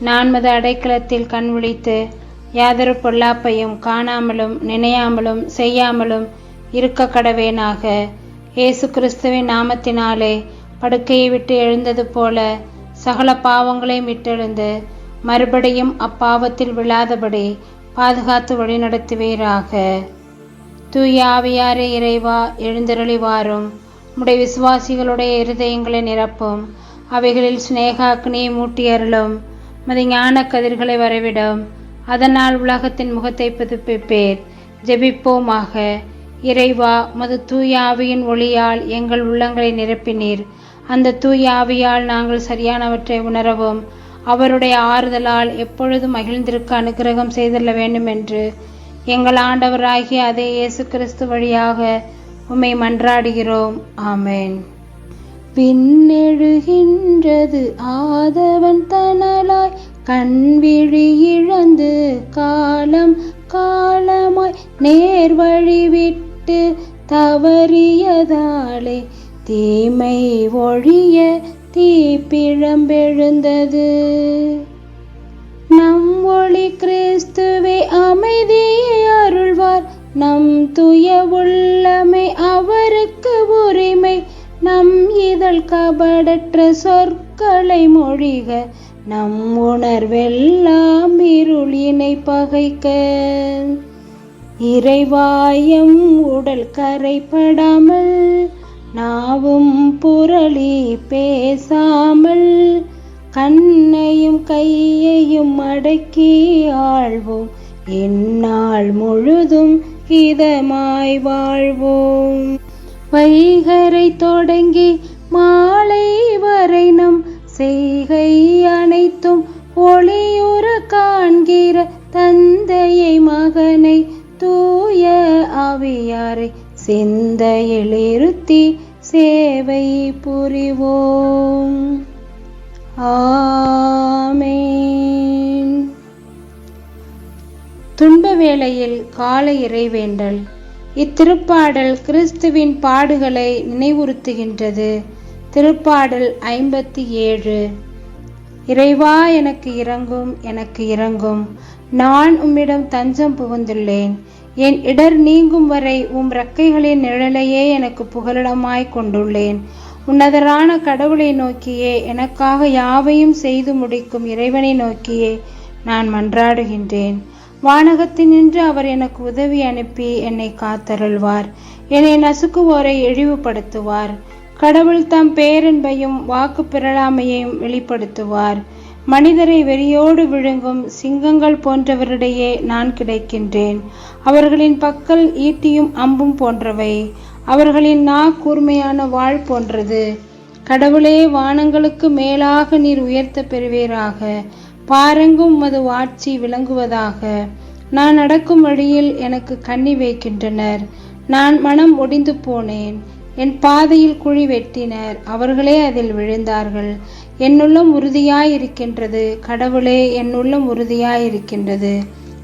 நான்மது அடைக்கலத்தில் கண் விழித்து யாதொரு பொல்லாப்பையும் காணாமலும் நினையாமலும் செய்யாமலும் இருக்க கடவேனாக. இயேசு கிறிஸ்துவின் நாமத்தினாலே படுக்கையை விட்டு எழுந்தது போல சகல பாவங்களையும் விட்டெழுந்து மறுபடியும் அப்பாவத்தில் விழாதபடி பாதுகாத்து வழிநடத்துவீராக. தூய ஆவியாரே இறைவா எழுந்தருளிவாரும். உடைய விசுவாசிகளுடைய இருதயங்களை நிரப்பும். அவைகளில் சிநேகாக்கினியை மூட்டி அருளும் மது ஞான கதிர்களை வரவிடும். அதனால் உலகத்தின் முகத்தை புதுப்பிப்பேர். ஜெபிப்போமாக. இறைவா மது தூயாவியின் ஒளியால் எங்கள் உள்ளங்களை நிரப்பினீர். அந்த தூயாவியால் நாங்கள் சரியானவற்றை உணரவும் அவருடைய ஆறுதலால் எப்பொழுதும் மகிழ்ந்திருக்க அனுகிரகம் செய்தள்ள வேண்டும் என்று எங்கள் ஆண்டவராகிய அதே இயேசு கிறிஸ்து வழியாக உம்மை மன்றாடுகிறோம். ஆமேன். பின்னெழுகின்றது. ஆதவன் தனலாய் கண்விழி இழந்து காலம் காலமாய் நேர்வழி விட்டு தவறியதாலே தீமை ஒழிய தீப்பிழம்பெழுந்தது. நம் ஒளி கிறிஸ்துவே அமைதியை அருள்வார். நம் துய உள்ள சொற்களை மொழிக நம் உணர்வெல்லாம் இருளினை பகைக்க. இறைவாயம் உடல் கரைப்படாமல் நாவும் புரளி பேசாமல் கண்ணையும் கையையும் அடக்கி ஆழ்வோம். எந்நாள் முழுதும் இதமாய் வாழ்வோம். வைகரை தொடங்கி மாலை செய்கை அனைத்தும் ஒளியுற காண்கிற தந்தையை மகனை தூய ஆவியாரை சிந்தையில் இருத்தி சேவை புரிவோம். ஆமேன். துன்ப வேளையில் கால இறைவேண்டல். இத்திருப்பாடல் கிறிஸ்துவின் பாடுகளை நினைவுறுத்துகின்றது. திருப்பாடல் ஐம்பத்தி ஏழு. இறைவா எனக்கு இறங்கும் எனக்கு இறங்கும். நான் உம்மிடம் தஞ்சம் புகுந்துள்ளேன். என் இடர் நீங்கும் வரை உம் ரக்கைகளின் நிழலையே எனக்கு புகலிடமாய் கொண்டுள்ளேன். உன்னதரான கடவுளை நோக்கியே எனக்காக யாவையும் செய்து முடிக்கும் இறைவனை நோக்கியே நான் மன்றாடுகின்றேன். வானகத்தினின்று அவர் எனக்கு உதவி அனுப்பி என்னை காத்தருள்வார். என்னை நசுக்குவோரை இழிவுபடுத்துவார். கடவுள் தம் பேரன்பையும் வாக்கு பிறழாமையையும் வெளிப்படுத்துவார். மனிதரை வெறியோடு விழுங்கும் சிங்கங்கள் போன்றவரிடையே நான் கிடைக்கின்றேன். அவர்களின் பக்கல் ஈட்டியும் அம்பும் போன்றவை. அவர்களின் நா கூர்மையான வாழ் போன்றது. கடவுளே வானங்களுக்கு மேலாக நீர் உயர்த்த பெறுவீராக. பாரங்கும் உமது வாட்சி விளங்குவதாக. நான் நடக்கும் வழியில் எனக்கு கண்ணி வைக்கின்றனர். நான் மனம் ஒடிந்து போனேன். என் பாதையில் குழி வெட்டினர். அவர்களே அதில் விழுந்தார்கள். என்னுள்ளம் உறுதியாயிருக்கின்றது. கடவுளே என்னுள்ளம் உறுதியாயிருக்கின்றது.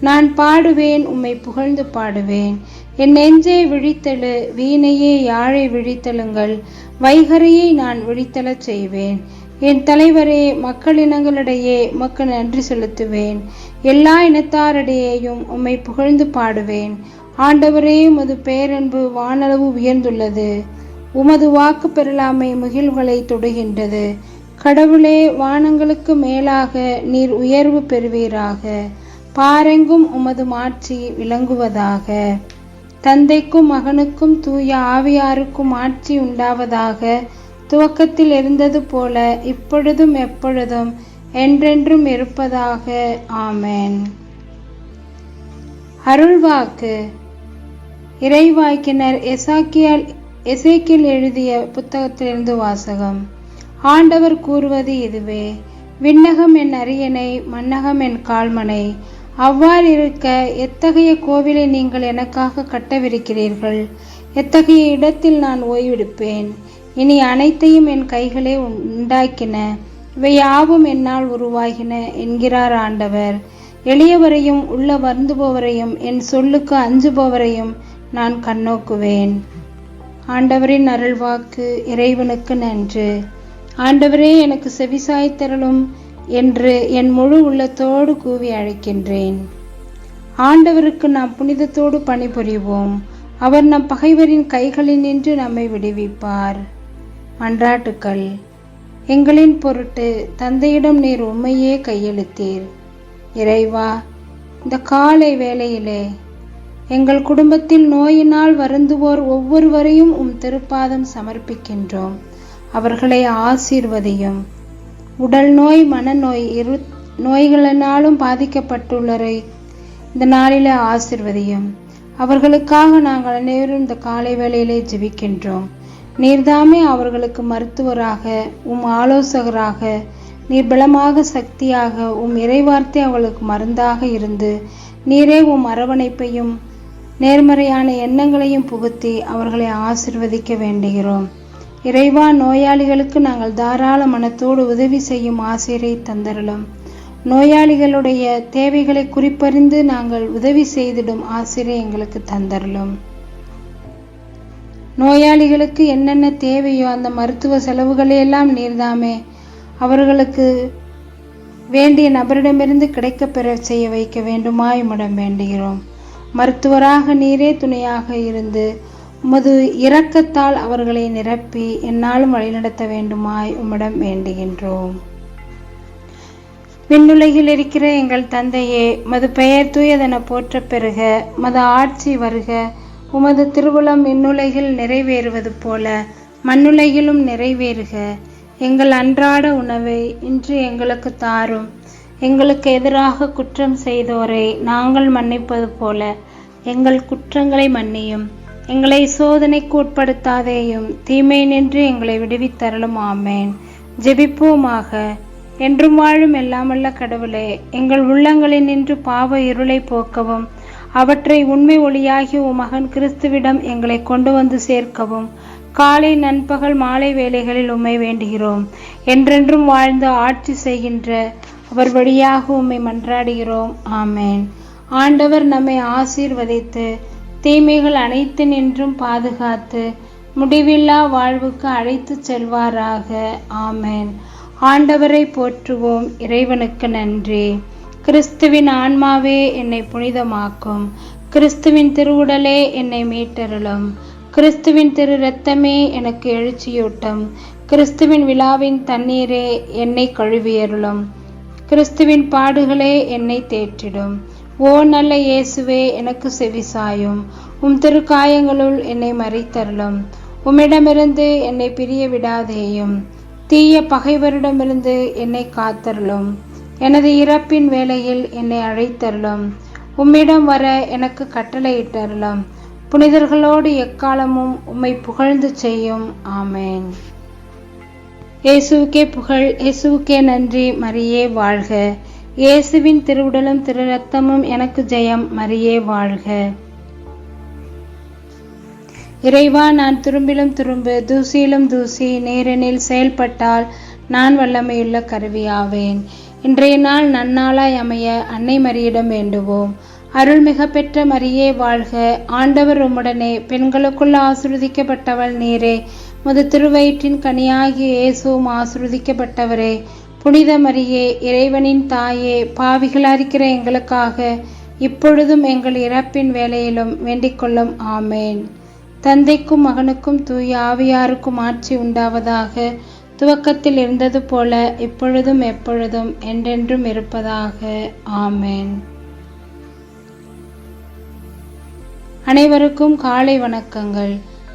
நான் பாடுவேன் உம்மை புகழ்ந்து பாடுவேன். என் நெஞ்சே விழித்தெழு வீணையே யாழை விழித்தெழுங்கள். வைகரையை நான் விழித்தெழச் செய்வேன். என் தலைவரே மக்களினங்களிடையே உமக்கு நன்றி செலுத்துவேன். எல்லா இனத்தாரிடையேயும் உம்மை புகழ்ந்து பாடுவேன். ஆண்டவரே உமது பேரன்பு வானளவு உயர்ந்துள்ளது. உமது வாக்கு பெறலாமை முகில்களை தொடுகின்றது. கடவுளே வானங்களுக்கு மேலாக நீர் உயர்வு பெறுவீராக. பாரெங்கும் உமது மாட்சி விளங்குவதாக. தந்தைக்கும் மகனுக்கும் தூய ஆவியாருக்கும் ஆட்சி உண்டாவதாக. துவக்கத்தில் இருந்தது போல இப்பொழுதும் எப்பொழுதும் என்றென்றும் இருப்பதாக. ஆமேன். அருள்வாக்கு. இறைவாய்க்கினர் எசாக்கியால் எசேக்கில் எழுதிய புத்தகத்திலிருந்து வாசகம். ஆண்டவர் கூறுவது இதுவே விண்ணகம் என் அரியணை மன்னகம் என் கால்மனை. அவ்வாறு இருக்க எத்தகைய கோவிலை நீங்கள் எனக்காக கட்டவிருக்கிறீர்கள்? எத்தகைய இடத்தில் நான் ஓய்வெடுப்பேன்? இனி அனைத்தையும் என் கைகளே உண்டாக்கின. இவை யாவும் என்னால் உருவாகின என்கிறார் ஆண்டவர். எளியவரையும் உள்ள வருந்துபவரையும் என் சொல்லுக்கு அஞ்சுபவரையும் நான் கண்ணோக்குவேன். ஆண்டவரின் அருள்வாக்கு இறைவனுக்கு நன்று. ஆண்டவரே எனக்கு செவிசாய்த்தரலும் என்று என் முழு உள்ளத்தோடு கூவி அழைக்கின்றேன். ஆண்டவருக்கு நாம் புனிதத்தோடு பணிபுரிவோம். அவர் நம் பகைவரின் கைகளில் நின்று நம்மை விடுவிப்பார். மன்றாட்டுக்கள். எங்களின் பொருட்டு தந்தையிடம் நீர் உண்மையே கையெழுத்தீர். இறைவா இந்த காலை வேளையிலே எங்கள் குடும்பத்தில் நோயினால் வருந்துவோர் ஒவ்வொருவரையும் உம் திருப்பாதம் சமர்ப்பிக்கின்றோம். அவர்களை ஆசீர்வதியும். உடல் நோய் மனநோய் இரு நோய்களினாலும் பாதிக்கப்பட்டுள்ளரை இந்த நாளிலே ஆசிர்வதியும். அவர்களுக்காக நாங்கள் அனைவரும் இந்த காலை வேளையிலே ஜெபிக்கின்றோம். நீர்தாமே அவர்களுக்கு மருத்துவராக உம் ஆலோசகராக நீர் பலமாக சக்தியாக உம் இறைவார்த்தை அவர்களுக்கு மருந்தாக இருந்து நீரே உம் அரவணைப்பையும் நேர்மறையான எண்ணங்களையும் புகுத்தி அவர்களை ஆசிர்வதிக்க வேண்டுகிறோம். இறைவா நோயாளிகளுக்கு நாங்கள் தாராள மனத்தோடு உதவி செய்யும் ஆசிரியரை தந்தரலும் நோயாளிகளுடைய தேவைகளை குறிப்பறிந்து நாங்கள் உதவி செய்திடும் ஆசிரியர் எங்களுக்கு தந்தரலும் நோயாளிகளுக்கு என்னென்ன தேவையோ அந்த மருத்துவ செலவுகளையெல்லாம் நீர்தாமே அவர்களுக்கு வேண்டிய நபரிடமிருந்து கிடைக்கப்பெற செய்ய வைக்க வேண்டுமாய் உம்மிடம் வேண்டுகிறோம். மருத்துவராக நீரே துணையாக இருந்து உமது இரக்கத்தால் அவர்களை நிரப்பி என்னாலும் வழிநடத்த வேண்டுமாய் உம்மிடம் வேண்டுகின்றோம். விண்ணுலகில் இருக்கிற எங்கள் தந்தையே மது பெயர் தூயதென போற்ற பெறுக மது ஆட்சி வருக உமது திருவுளம் விண்ணுலகில் நிறைவேறுவது போல மண்ணுலகிலும் நிறைவேறுக. எங்கள் அன்றாட உணவை இன்று எங்களுக்கு தாரும். எங்களுக்கு எதிராக குற்றம் செய்தோரை நாங்கள் மன்னிப்பது போல எங்கள் குற்றங்களை மன்னியும். எங்களை சோதனைக்கு உட்படுத்தாதேயும் தீமை நின்று எங்களை விடுவித்தரலும் ஆமேன். ஜெபிப்போமாக. என்றும் வாழும் எல்லாமல்ல கடவுளே எங்கள் உள்ளங்களில் நின்று பாவ இருளை போக்கவும் அவற்றை உண்மை ஒளியாகி உன் மகன் கிறிஸ்துவிடம் எங்களை கொண்டு வந்து சேர்க்கவும் காலை நண்பகல் மாலை வேளைகளில் உண்மை வேண்டுகிறோம். என்றென்றும் வாழ்ந்து ஆட்சி செய்கின்ற அவர் வழியாக உம்மை மன்றாடுகிறோம். ஆமேன். ஆண்டவர் நம்மை ஆசீர்வதித்து தீமைகள் அனைத்து நின்றும் பாதுகாத்து முடிவில்லா வாழ்வுக்கு அழைத்து செல்வாராக. ஆமேன். ஆண்டவரை போற்றுவோம். இறைவனுக்கு நன்றி. கிறிஸ்துவின் ஆன்மாவே என்னை புனிதமாக்கும். கிறிஸ்துவின் திருவுடலே என்னை மீட்டருளும். கிறிஸ்துவின் திரு இரத்தமே எனக்கு எழுச்சியூட்டும். கிறிஸ்துவின் விழாவின் தண்ணீரே என்னை கழுவியருளும். கிறிஸ்துவின் பாடுகளே என்னை தேற்றிடும். ஓ நல்ல இயேசுவே எனக்கு செவிசாயும் உம் திருக்காயங்களுள் என்னை மறைத்தருளும். உம்மிடமிருந்து என்னை பிரிய விடாதேயும். தீய பகைவரிடமிருந்து என்னை காத்தருளும். எனது இறப்பின் வேளையில் என்னை அழைத்தருளும். உம்மிடம் வர எனக்கு கட்டளையிட்டருளும். புனிதர்களோடு எக்காலமும் உம்மை புகழ்ந்து செய்யும். ஆமேன். இயேசுவுக்கே புகழ் இயேசுவுக்கே நன்றி மரியே வாழ்க. இயேசுவின் திருவுடலும் திரு ரத்தமும் எனக்கு ஜெயம் மரியே வாழ்க. இறைவா நான் துரும்பிலும் துரும்பு தூசியிலும் தூசி நேரெனில் செயல்பட்டால் நான் வல்லமையுள்ள கருவியாவேன். இன்றைய நாள் நன்னாளாய் அமைய அன்னை மரியிடம் வேண்டுவோம். அருள்மிக பெற்ற மரியே வாழ்க. ஆண்டவர் உம்முடனே பெண்களுக்குள் ஆசிர்வதிக்கப்பட்டவள் நீரே. முது திருவயிற்றின் கனியாகிய இயேசுவும் ஆசிர்வதிக்கப்பட்டவரே புனித மரியே இறைவனின் தாயே பாவிகளாரிக்கிற எங்களுக்காக இப்பொழுதும் எங்கள் இறப்பின் வேலையிலும் வேண்டிக்கொள்ளும். ஆமேன். தந்தைக்கும் மகனுக்கும் தூய ஆவியாருக்கும் ஆட்சி உண்டாவதாக துவக்கத்தில் இருந்தது போல இப்பொழுதும் எப்பொழுதும் என்றென்றும் இருப்பதாக. ஆமேன். அனைவருக்கும் காலை வணக்கங்கள்.